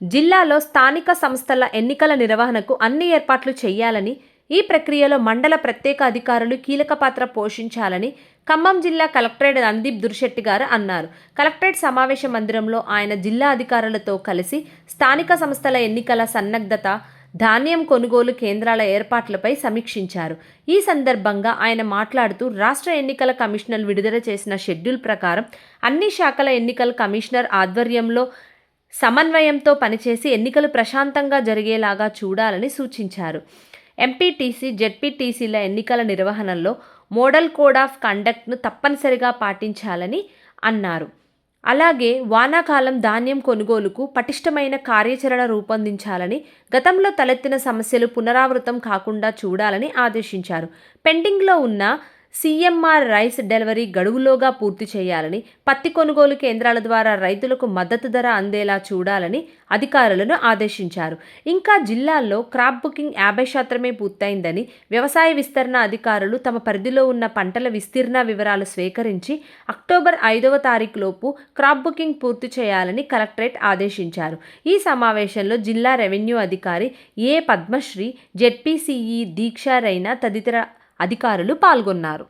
జిల్లాలో స్థానిక సంస్థల ఎన్నికల నిర్వహణకు అన్ని ఏర్పాట్లు చేయాలని ఈ ప్రక్రియలో మండల ప్రత్యేక అధికారులు కీలక పాత్ర పోషించాలని ఖమ్మం జిల్లా కలెక్టరేట్ రణదీప్ దుర్శెట్టి గారు అన్నారు. కలెక్టరేట్ సమావేశ మందిరంలో ఆయన జిల్లా అధికారులతో కలిసి స్థానిక సంస్థల ఎన్నికల సన్నగ్ధత ధాన్యం కొనుగోలు కేంద్రాల ఏర్పాట్లపై సమీక్షించారు. ఈ సందర్భంగా ఆయన మాట్లాడుతూ రాష్ట్ర ఎన్నికల కమిషనర్ విడుదల చేసిన షెడ్యూల్ ప్రకారం అన్ని శాఖల ఎన్నికల కమిషనర్ ఆధ్వర్యంలో సమన్వయంతో పనిచేసి ఎన్నికలు ప్రశాంతంగా జరిగేలాగా చూడాలని సూచించారు. ఎంపీటీసీ జెడ్పీటీసీల ఎన్నికల నిర్వహణలో మోడల్ కోడ్ ఆఫ్ కండక్ట్ను తప్పనిసరిగా పాటించాలని అన్నారు. అలాగే వానాకాలం ధాన్యం కొనుగోలుకు పటిష్టమైన కార్యాచరణ రూపొందించాలని గతంలో తలెత్తిన సమస్యలు పునరావృతం కాకుండా చూడాలని ఆదేశించారు. పెండింగ్లో ఉన్న సీఎంఆర్ రైస్ డెలివరీ గడువులోగా పూర్తి చేయాలని పత్తి కొనుగోలు కేంద్రాల ద్వారా రైతులకు మద్దతు ధర అందేలా చూడాలని అధికారులను ఆదేశించారు. ఇంకా జిల్లాల్లో క్రాప్ బుకింగ్ యాభై శాతమే పూర్తయిందని వ్యవసాయ విస్తరణ అధికారులు తమ పరిధిలో ఉన్న పంటల విస్తీర్ణ వివరాలు స్వీకరించి అక్టోబర్ ఐదవ తారీఖులోపు క్రాప్ బుకింగ్ పూర్తి చేయాలని కలెక్టరేట్ ఆదేశించారు. ఈ సమావేశంలో జిల్లా రెవెన్యూ అధికారి ఏ పద్మశ్రీ జెడ్పీసీఈ దీక్షారైన తదితర అధికారులు పాల్గొన్నారు.